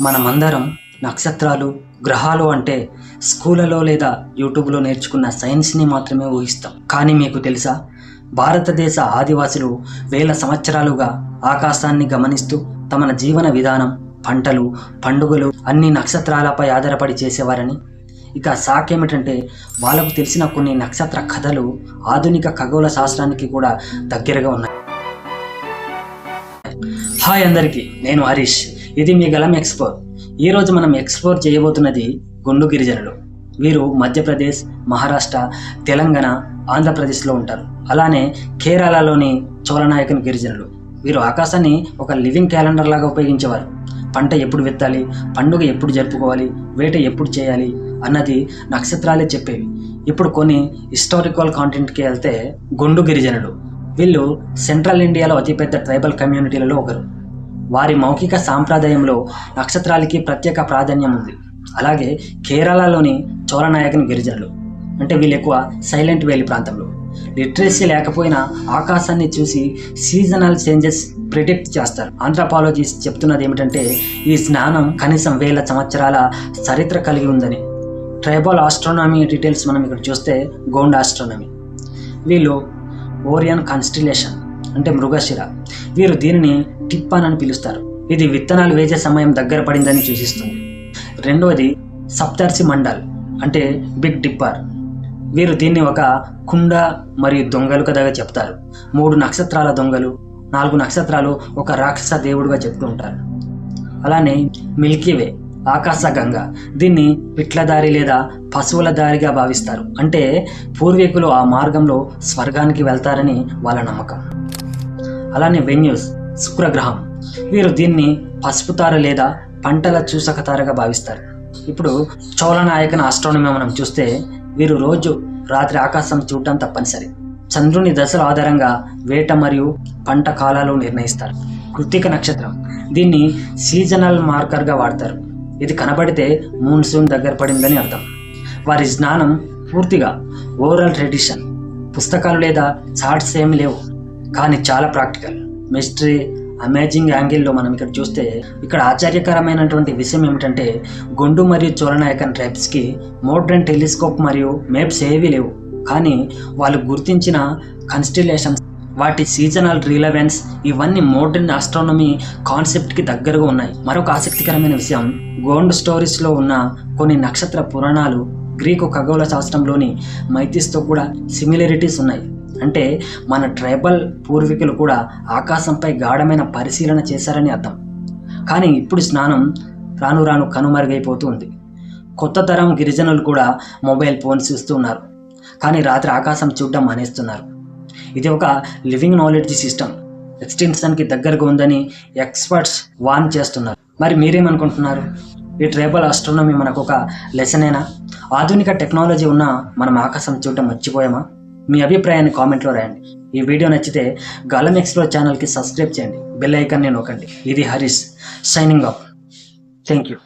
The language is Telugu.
మనమందరం నక్షత్రాలు గ్రహాలు అంటే స్కూళ్ళలో లేదా యూట్యూబ్లో నేర్చుకున్న సైన్స్ని మాత్రమే ఊహిస్తాం. కానీ మీకు తెలుసా? భారతదేశ ఆదివాసులు వేల సంవత్సరాలుగా ఆకాశాన్ని గమనిస్తూ తమ జీవన విధానం పంటలు పండుగలు అన్ని నక్షత్రాలపై ఆధారపడి చేసేవారని. ఇక సాక్ ఏమిటంటే వాళ్ళకు తెలిసిన కొన్ని నక్షత్ర కథలు ఆధునిక ఖగోళ శాస్త్రానికి కూడా దగ్గరగా ఉన్నాయి. హాయ్ అందరికీ నేను హరీష్. ఇది మీ గలం ఎక్స్ప్లోర్ ఈరోజు మనం ఎక్స్ప్లోర్ చేయబోతున్నది గుండు గిరిజనులు. వీరు మధ్యప్రదేశ్ మహారాష్ట్ర తెలంగాణ ఆంధ్రప్రదేశ్లో ఉంటారు. అలానే కేరళలోని చోళనాయకన్ గిరిజనులు. వీరు ఆకాశాన్ని ఒక లివింగ్ క్యాలెండర్ లాగా ఉపయోగించేవారు. పంట ఎప్పుడు విత్తాలి పండుగ ఎప్పుడు జరుపుకోవాలి వేట ఎప్పుడు చేయాలి అన్నది నక్షత్రాలే చెప్పేవి. ఇప్పుడు కొన్ని హిస్టారికల్ కాంటెంట్కి వెళ్తే గుండు గిరిజనులు. వీళ్ళు సెంట్రల్ ఇండియాలో అతిపెద్ద ట్రైబల్ కమ్యూనిటీలలో ఒకరు. వారి మౌఖిక సాంప్రదాయంలో నక్షత్రాలకి ప్రత్యేక ప్రాధాన్యం ఉంది. అలాగే కేరళలోని చోళనాయకన్ గిరిజనులు అంటే వీళ్ళు ఎక్కువ సైలెంట్ వ్యాలీ ప్రాంతంలో. లిటరసీ లేకపోయినా ఆకాశాన్ని చూసి సీజనల్ చేంజెస్ ప్రిడిక్ట్ చేస్తారు. ఆంథ్రపాలజిస్ట్ చెప్తున్నది ఏమిటంటే ఈ జ్ఞానం కనీసం వేల సంవత్సరాల చరిత్ర కలిగి ఉందని. ట్రైబల్ ఆస్ట్రోనమీ డీటెయిల్స్ మనం ఇక్కడ చూస్తే గోండ్ ఆస్ట్రోనమీ. వీళ్ళు ఓరియన్ కాన్స్టిలేషన్ అంటే మృగశిర. వీరు దీనిని టిప్పాన్ అని పిలుస్తారు. ఇది విత్తనాలు వేసే సమయం దగ్గర పడిందని సూచిస్తుంది. రెండవది సప్తర్షి మండల్ అంటే బిగ్ డిప్పర్. వీరు దీన్ని ఒక కుండ మరియు దొంగలు కథగా చెప్తారు. మూడు నక్షత్రాల దొంగలు నాలుగు నక్షత్రాలు ఒక రాక్షస దేవుడుగా చెప్తూ ఉంటారు. అలానే మిల్కీ వే ఆకాశ గంగ. దీన్ని పిట్లదారి లేదా పశువుల దారిగా భావిస్తారు. అంటే పూర్వీకులు ఆ మార్గంలో స్వర్గానికి వెళ్తారని వాళ్ళ నమ్మకం. అలానే వెన్యూస్ శుక్రగ్రహం. వీరు దీన్ని పసుపు తార లేదా పంటల చూసక తారగా భావిస్తారు. ఇప్పుడు చోళనాయకన ఆస్ట్రానమీ మనం చూస్తే వీరు రోజు రాత్రి ఆకాశం చూడటం తప్పనిసరి. చంద్రుని దశల ఆధారంగా వేట మరియు పంట కాలాలు నిర్ణయిస్తారు. కృత్తిక నక్షత్రం. దీన్ని సీజనల్ మార్కర్గా వాడతారు. ఇది కనబడితే మూన్సూన్ దగ్గర పడిందని అర్థం. వారి జ్ఞానం పూర్తిగా ఓరల్ ట్రెడిషన్ పుస్తకాలు లేదా చార్ట్స్ ఏమి లేవు. కానీ చాలా ప్రాక్టికల్ మిస్టరీ అమేజింగ్ యాంగిల్లో మనం ఇక్కడ చూస్తే ఇక్కడ ఆశ్చర్యకరమైనటువంటి విషయం ఏమిటంటే గొండు మరియు చోళనాయకన్ ట్రైబ్స్కి మోడ్రన్ టెలిస్కోప్ మరియు మేప్స్ ఏవీ లేవు. కానీ వాళ్ళు గుర్తించిన కన్స్టిలేషన్స్ వాటి సీజనల్ రిలవెన్స్ ఇవన్నీ మోడర్న్ ఆస్ట్రానమీ కాన్సెప్ట్కి దగ్గరగా ఉన్నాయి. మరొక ఆసక్తికరమైన విషయం గోండ్ స్టోరీస్లో ఉన్న కొన్ని నక్షత్ర పురాణాలు గ్రీకు ఖగోళ శాస్త్రంలోని మైతిస్తో కూడా సిమిలారిటీస్ ఉన్నాయి. అంటే మన ట్రైబల్ పూర్వీకులు కూడా ఆకాశంపై గాఢమైన పరిశీలన చేశారని అర్థం. కానీ ఇప్పుడు స్నానం రాను రాను కనుమరుగైపోతూ ఉంది. కొత్త తరం గిరిజనులు కూడా మొబైల్ ఫోన్స్ చూస్తూ ఉన్నారు. కానీ రాత్రి ఆకాశం చూడడం మానేస్తున్నారు. ఇది ఒక లివింగ్ నాలెడ్జ్ సిస్టమ్. ఎక్స్టెన్షన్కి దగ్గరగా ఉందని ఎక్స్పర్ట్స్ వార్న్ చేస్తున్నారు. మరి మీరేమనుకుంటున్నారు? ఈ ట్రైబల్ ఆస్ట్రోనమీ మనకు ఒక లెసనేనా? ఆధునిక టెక్నాలజీ ఉన్న మనం ఆకాశం చూడటం మర్చిపోయామా? మీ అభిప్రాయాన్ని కామెంట్లో రాయండి. ఈ వీడియో నచ్చితే గలం ఎక్స్ప్లోర్ ఛానల్కి సబ్స్క్రైబ్ చేయండి. బెల్ ఐకాన్ని నొక్కండి. ఇది Harish signing off thank you